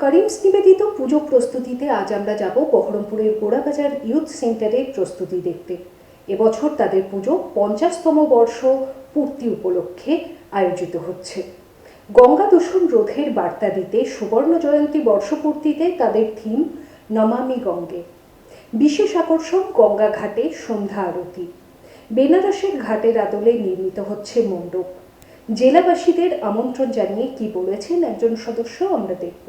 করিমস নিবেদিত পুজো প্রস্তুতিতে আজ আমরা যাব বহরমপুরের গোড়াবাজার ইউথ সেন্টারের প্রস্তুতি দেখতে। এবছর তাদের পুজো পঞ্চাশতম বর্ষ পূর্তি উপলক্ষে আয়োজিত হচ্ছে। গঙ্গা দূষণ রোধের বার্তা দিতে সুবর্ণ জয়ন্তী বর্ষপূর্তিতে তাদের থিম নমামি গঙ্গে। বিশেষ আকর্ষণ গঙ্গা ঘাটে সন্ধ্যা আরতি। বেনারসের ঘাটের আদলে নির্মিত হচ্ছে মণ্ডপ। জেলাবাসীদের আমন্ত্রণ জানিয়ে কি বলেছেন একজন সদস্য আমরা দেখব।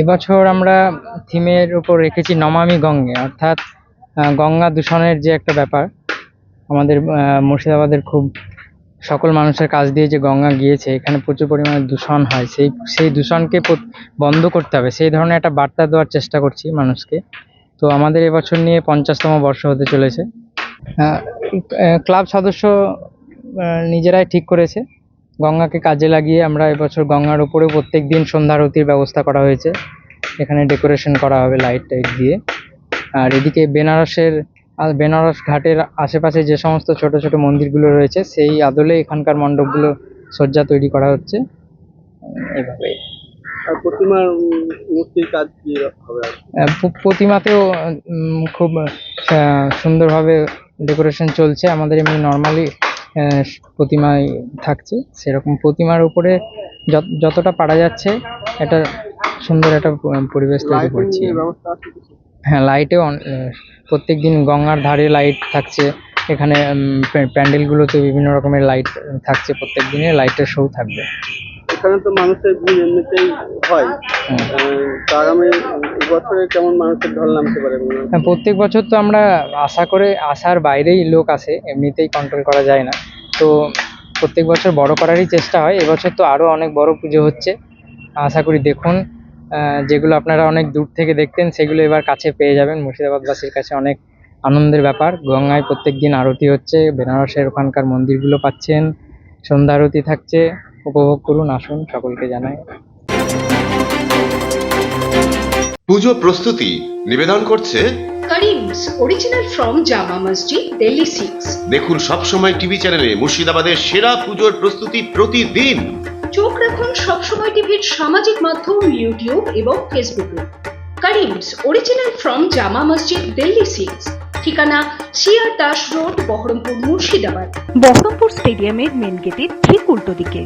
এবছর আমরা থিমের উপর রেখেছি নমামি গঙ্গে, অর্থাৎ গঙ্গা দূষণের যে একটা ব্যাপার, আমাদের মুর্শিদাবাদের খুব সকল মানুষের কাছ দিয়ে যে গঙ্গা গিয়েছে, এখানে প্রচুর পরিমাণে দূষণ হয়, সেই সেই দূষণকে বন্ধ করতে হবে, সেই ধরনের একটা বার্তা দেওয়ার চেষ্টা করছি মানুষকে। তো আমাদের এবছর নিয়ে পঞ্চাশতম বর্ষ হতে চলেছে। ক্লাব সদস্য নিজেরাই ঠিক করেছে। গঙ্গাকে কাজে লাগিয়ে আমরা এবছর গঙ্গার উপরে প্রত্যেক দিন সন্ধ্যা আরতির ব্যবস্থা করা হয়েছে। এখানে ডেকোরেশন করা হবে লাইট টাইট দিয়ে। আর এদিকে বেনারসের আর বেনারস ঘাটের আশেপাশে যে সমস্ত ছোট ছোট মন্দিরগুলো রয়েছে সেই আদলে এখানকার মণ্ডপগুলো সজ্জা তৈরি করা হচ্ছে। প্রতিমার মূর্তির কাজ প- প্রতিমাতেও খুব সুন্দরভাবে ডেকোরেশন চলছে। আমাদের এমনি নর্মালি প্রতিমায় থাকছে সেরকম প্রতিমার উপরে যত- যতটা পারা যাচ্ছে একটা সুন্দর একটা পরিবেশ তৈরি করছি। হ্যাঁ লাইটে প্রত্যেক দিন গঙ্গার ধারে লাইট থাকছে এখানে প্যান্ডেলগুলোতে বিভিন্ন রকমের লাইট থাকছে প্রত্যেক দিনে লাইটের শো থাকবে। এখানে তো মানুষের ভিড় এমনিতেই হয়। তো আগামী বছরে কেমন মানুষের ঢল নামতে পারে হয়? প্রত্যেক বছর তো আমরা আশা করে আশার বাইরেই লোক আসে, এমনিতেই কন্ট্রোল করা যায় না। তো প্রত্যেক বছর বড় করারই চেষ্টা হয়। এবছর তো আরও অনেক বড় পুজো হচ্ছে। আশা করি দেখুন যেগুলো আপনারা অনেক দূর থেকে দেখতেন, সেগুলো এবার কাছে পেয়ে যাবেন। মুর্শিদাবাদবাসীর কাছে অনেক আনন্দের ব্যাপার। গঙ্গায় প্রত্যেক দিন আরতি হচ্ছে, বেনারসের ওখানকার মন্দিরগুলো পাচ্ছেন, সন্ধ্যা আরতি থাকছে। উপভোগ করুন আসুন সকলকে জানাই। পুজো প্রস্তুতি নিবেদন করছে Karim's original from Jama Masjid Delhi six দেখুন সবসময় টিভি চ্যানেলে মুর্শিদাবাদের সেরা পুজোর প্রস্তুতি প্রতিদিন। চোখ রাখুন সবসময় টিভির সামাজিক মাধ্যম ইউটিউব এবং ফেসবুকে Karim's original from Jama Masjid Delhi six ঠিকানা সিআর দাস রোড বহরমপুর মুর্শিদাবাদ। বহরমপুর স্টেডিয়ামের মেন গেটের ঠিক উল্টো দিকে।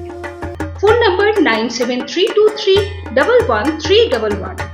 Nine seven three two three double one three double one.